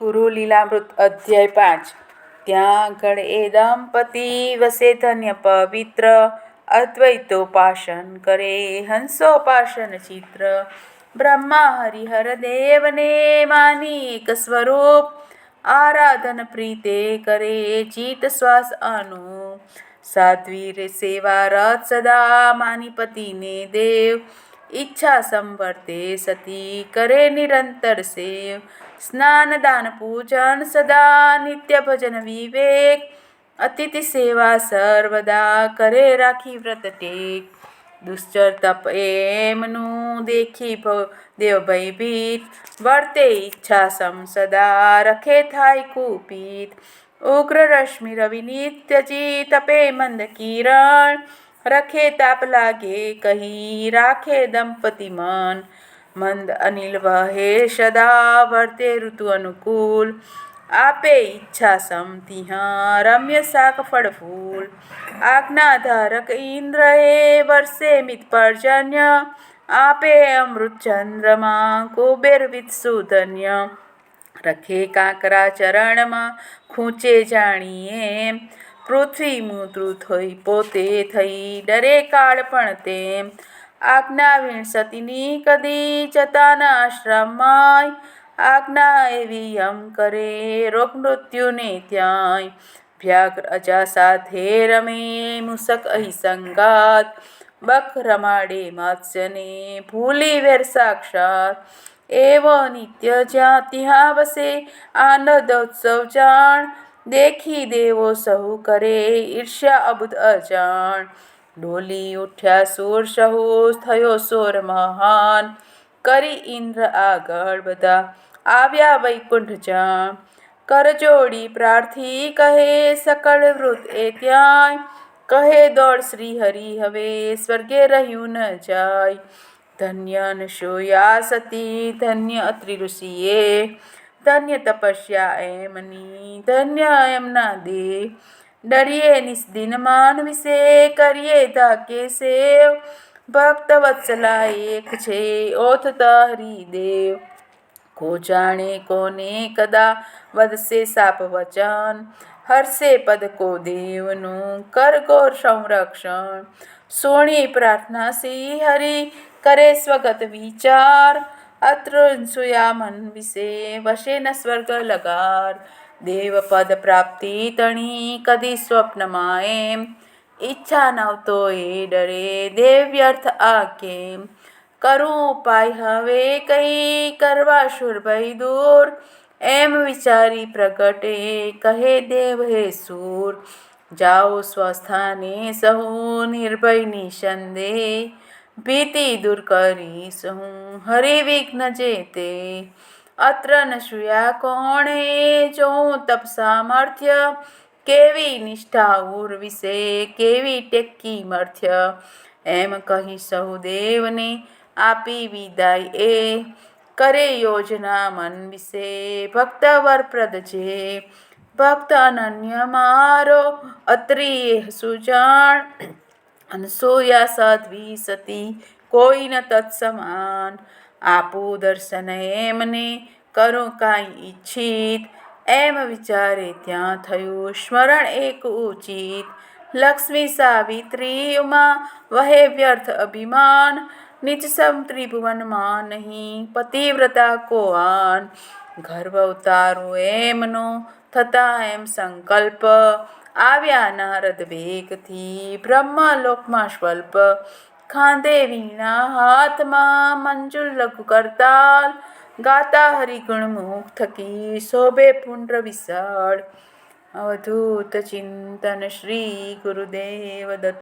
ગુરુ લીલામૃત અધ્યાય પાંચ. ત્યાં આગળ એ દંપતિ વસે ધન્ય પવિત્ર, અદ્વૈતો પાશન કરે, હંસો હંસોપાસન ચિત્ર. બ્રહ્મા હરિહર દેવને માની એક સ્વરૂપ, આરાધન પ્રીતે કરે ચિત શ્વાસ અનુ. સાધ્વી સેવા રથ સદા માની પતિને દેવ ઈચ્છા સંવર્તે સતી કરે નિરંતર સેવ. સ્નાન, દાન, પૂજન, સદા નિત્ય ભજન વિવેક. અતિથિ સેવા સર્વદા કરે રાખી વ્રત ટેક. દુશ્ચર તપ એમનું દેખી દેવ ભયભીત. વર્તે ઈચ્છા સમ સદા રખે થાય કુપિત. ઉગ્ર રશ્મિ રવિ નિત્યજી તપે મંદ કિરણ. રખે તાપ લાગે, કહી રાખે દંપતિ મન. મંદ અનિલ વહે સદા વર્તે ઋતુ અનુકૂળ આપે ઈચ્છા સમતિહ રમ્ય શાક ફળ ફૂલ. આજ્ઞા ધારક ઇન્દ્ર એ વર્ષે મિત પર્જન્ય. આપે અમૃત ચંદ્રમાં કુબેર વિત્સુધન્ય રખે કાંકરા ચરણમાં ખૂંચે જાણીએ. પૃથ્વી મૂતૃ થઈ પોતે થઈ ડરે કાળ પણ તેમ. આજ્ઞા વિણસતીની કદી જતાના ન આશ્રમમાં. આજ્ઞા એવી યમ કરે, રોગ મૃત્યુને ત્યાંય વ્યાઘ્ર અજા સાથે રમે, મુસક અહી સંગાત બક રમાડે માત્સ્યને, ભૂલી વેર સાક્ષાત. એવો નિત્ય જ્યાં ત્યાં વસે આનંદોત્સવ જાણ. દેખી દેવો સહુ કરે ઈર્ષ્યા અબુદ અજાણ. ડોલી ઉઠ્યા સુર સહુ થયો સોર મહાન. કરી ઇન્દ્ર આગળ બધા, આવ્યા વૈકુંઠ જાણ. કરજોડી પ્રાર્થી કહે સકળ વૃત એ ત્યાંય. કહે દોડ શ્રી હરિ હવે સ્વર્ગે રહ્યું ન જાય. ધન્ય નશોયા સતી, ધન્ય અત્રિ ઋષિએ ધન્ય તપસ્યા એમની ધન્ય એમના દેહ. ડરીએ નિસ્દિન માન વિશે, કરીએ ધાકે સેવ. ભક્ત વત્સલા એક છે, ઓથ હરિદેવ કો જાણે કોને કદા વધશે સાપ વચન? હરશે પદ કો દેવનું, કર ગોર સંરક્ષણ. સોણી પ્રાર્થના શ્રી હરિ, કરે સ્વગત વિચાર. અત્ર સુયામન વિશે વશે ન સ્વર્ગ લગાર દેવ પદ પ્રાપ્તિ તણી કદી સ્વપ્નમાં એમ ઈચ્છા નવતો એ ડરે દેવ્યર્થ આ કેમ કરું ઉપાય હવે કઈ કરવા શુરભય દૂર એમ વિચારી પ્રગટે કહે દેવ હે સૂર જાઓ સ્વસ્થાને સહુ નિર્ભય નિસંદેહ ભીતિ દૂર કરી હું. હરિ વિઘ્ન જેતે અત્ર ન શુયા કોણે? જોઉં તપ સામર્થ્ય, કેવી નિષ્ઠા ઉર વિશે, કેવી ટેકી મર્થ્ય? એમ કહી સહુ દેવને આપી વિદાય એ. કરે યોજના મન વિશે, ભક્ત વરપ્રદ જે. ભક્ત અનન્ય મારો, અત્રિ સુજાણ. અનસૂયા સાધ્વી સતી કોઈન તત્સમાન. આપું દર્શન એમને, કરો કાંઈ ઈચ્છિત. એમ વિચારે ત્યાં થયું સ્મરણ એક ઉચિત. લક્ષ્મી સાવિત્રી ઉમા વહે વ્યર્થ અભિમાન. નિજ સમ ત્રિભુવનમાં નહીં પતિવ્રતા કોવાન ગર્વ ઉતારું એમનો થતા એમ સંકલ્પ આવ્યા નારદ વેગથી બ્રહ્મલોકમાં સ્વલ્પ ખાંદે વીણા હાથમાં મંજુલ લઘુ કરતાલ ગાતા હરિગુણ મુખ થકી શોભે પુંડ્ર વિશાળ અવધૂત ચિંતન શ્રી ગુરુદેવ દત્ત